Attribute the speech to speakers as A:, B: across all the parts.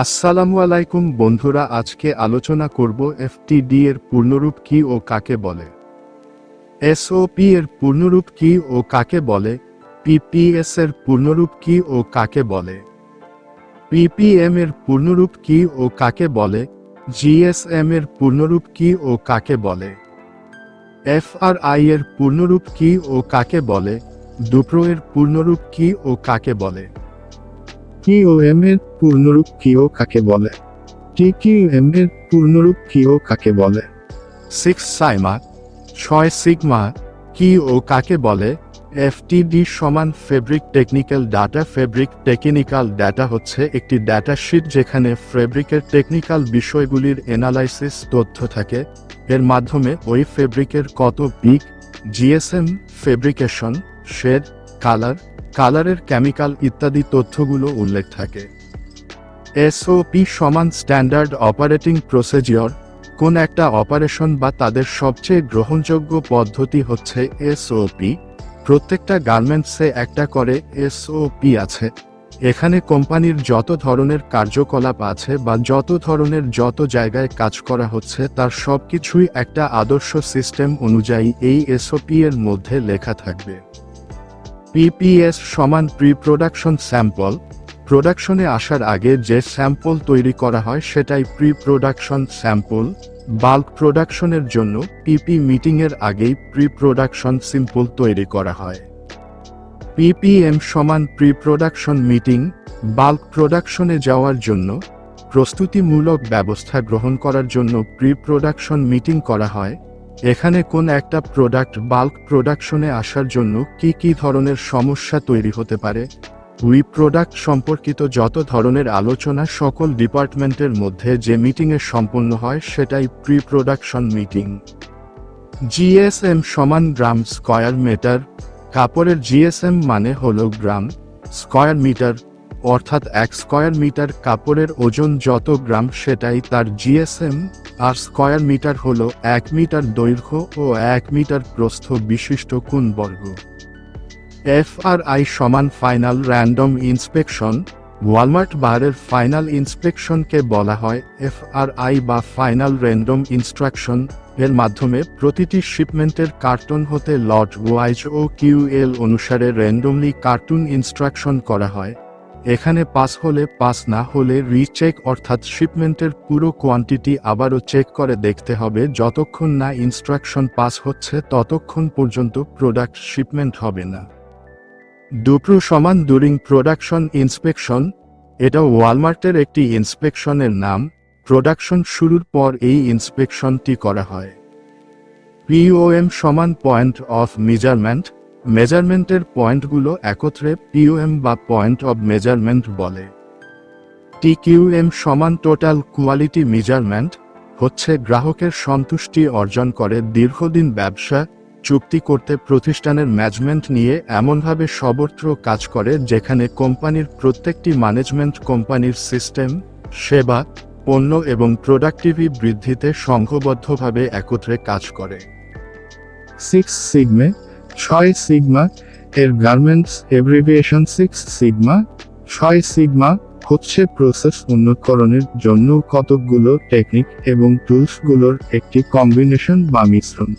A: আসসালামু আলাইকুম বন্ধুরা, আজকে আলোচনা করব এফটিডি এর পূর্ণরূপ কি ও কাকে বলে। এসওপি এর পূর্ণরূপ কি ও কাকে বলে, পিপিএস এর পূর্ণরূপ কি ও কাকে বলে। পিপিএম এর পূর্ণরূপ কি ও কাকে বলে, জিএসএম এর পূর্ণরূপ কি ও কাকে বলে। এফআরআই এর পূর্ণরূপ কি ও কাকে বলে, ডুপ্রো এর পূর্ণরূপ কি ও কাকে বলে। টিওএম এর পূর্ণরূপ কি ও কাকে বলে? টিকিউএম এর পূর্ণরূপ কি ও কাকে বলে? সিক্স সাইমা, ছয় সিগমা, কি ও কাকে বলে? এফটিডি সমান fabric technical data, fabric technical data হচ্ছে একটি ডাটা শিট যেখানে ফেব্রিকের টেকনিক্যাল বিষয়গুলির এনালাইসিস তথ্য থাকে। এর মাধ্যমে ওই ফেব্রিকের কত pick, GSM, fabrication, shade, colour, কালারের কেমিক্যাল ইত্যাদি তথ্যগুলো উল্লেখ থাকে। এসওপি সমান স্ট্যান্ডার্ড অপারেটিং প্রসিজিওর কোন একটা অপারেশন বা তাদের সবচেয়ে গ্রহণযোগ্য পদ্ধতি হচ্ছে এসওপি প্রত্যেকটা গার্মেন্টসে একটা করে এসওপি আছে। এখানে কোম্পানির যত ধরনের কার্যকলাপ আছে বা যত ধরনের যত জায়গায় কাজ করা হচ্ছে, তার সবকিছুই একটা আদর্শ সিস্টেম অনুযায়ী এই এসওপি এর মধ্যে লেখা থাকবে। পিপিএস সমান প্রি প্রোডাকশন স্যাম্পল প্রোডাকশনে আসার আগে যে স্যাম্পল তৈরি করা হয় সেটাই প্রি প্রোডাকশন স্যাম্পল বাল্ক প্রোডাকশনের জন্য পিপি মিটিংয়ের আগেই প্রি প্রোডাকশন সিম্পল তৈরি করা হয়। পিপিএম সমান প্রি প্রোডাকশন মিটিং বাল্ক প্রোডাকশনে যাওয়ার জন্য প্রস্তুতিমূলক ব্যবস্থা গ্রহণ করার জন্য প্রি প্রোডাকশন মিটিং করা হয়। এখানে কোন একটা প্রোডাক্ট বাল্ক প্রোডাকশনে আসার জন্য কি কি ধরনের সমস্যা তৈরি হতে পারে? প্রোডাক্ট সম্পর্কিত যত ধরনের আলোচনা সকল ডিপার্টমেন্টের মধ্যে যে মিটিংয়ে সম্পন্ন হয় সেটাই প্রি প্রোডাকশন মিটিং জিএসএম সমান গ্রাম স্কয়ার মিটার কাপড়ের জিএসএম মানে হল গ্রাম স্কয়ার মিটার অর্থাৎ এক স্কয়ার মিটার কাপড়ের ওজন যত গ্রাম সেটাই তার জিএসএম আর স্কয়ার মিটার হল এক মিটার দৈর্ঘ্য ও এক মিটার প্রস্থ বিশিষ্ট কোন বর্গ। এফআরআই সমান ফাইনাল র্যান্ডম ইন্সপেকশন, ওয়ালমার্ট বারের ফাইনাল ইন্সপেকশনকে বলা হয় এফআরআই বা ফাইনাল র্যান্ডম ইনস্ট্রাকশন, এর মাধ্যমে প্রতিটি শিপমেন্টের কার্টুন হতে লট ওয়াইজ ও কিউএল অনুসারে র্যান্ডমলি কার্টুন ইনস্ট্রাকশন করা হয়। এখানে পাস হলে পাস, না হলে রিচেক, অর্থাৎ শিপমেন্টের পুরো কোয়ান্টিটি আবারও চেক করে দেখতে হবে যতক্ষণ না ইনস্ট্রাকশন পাস হচ্ছে ততক্ষণ পর্যন্ত প্রোডাক্ট শিপমেন্ট হবে না। ডুপ্রু সমান ডুরিং প্রোডাকশন ইন্সপেকশন, এটা ওয়ালমার্টের একটি ইন্সপেকশনের নাম, প্রোডাকশন শুরুর পর এই ইন্সপেকশনটি করা হয়। পিওএম সমান পয়েন্ট অফ মেজারমেন্ট, মেজারমেন্টের পয়েন্টগুলো একত্রে পিওএম বা পয়েন্ট অব মেজারমেন্ট বলে। টিকিউএম সমান টোটাল কোয়ালিটি মেজারমেন্ট, হচ্ছে গ্রাহকের সন্তুষ্টি অর্জন করে দীর্ঘদিন ব্যবসা চুক্তি করতে প্রতিষ্ঠানের ম্যানেজমেন্ট নিয়ে এমনভাবে সর্বত্র কাজ করে যেখানে কোম্পানির প্রত্যেকটি ম্যানেজমেন্ট কোম্পানির সিস্টেম, সেবা, পণ্য এবং প্রোডাক্টিভি বৃদ্ধিতে সংঘবদ্ধভাবে একত্রে কাজ করে। সিক্স সিগমে ছয় সিগমা এর গার্মেন্টস এব্রিভিয়েশন সিক্স সিগমা ছয় সিগমা হচ্ছে প্রসেস উন্নতকরণের জন্য কতকগুলো টেকনিক এবং টুলসগুলোর একটি কম্বিনেশন বা মিশ্রণ।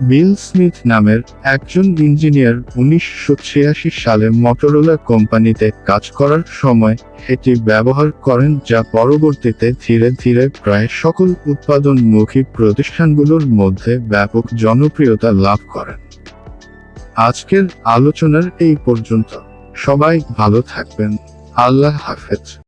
A: বিল স্মিথ নামের একজন ইঞ্জিনিয়ার উনিশশো ছিয়াশি সালে মটোরোলা কোম্পানিতে কাজ করার সময় এটি ব্যবহার করেন যা পরবর্তীতে ধীরে ধীরে প্রায় সকল উৎপাদনমুখী প্রতিষ্ঠানগুলোর মধ্যে ব্যাপক জনপ্রিয়তা লাভ করেন। আজকের আলোচনার এই পর্যন্ত। সবাই ভালো থাকবেন। আল্লাহ হাফেজ।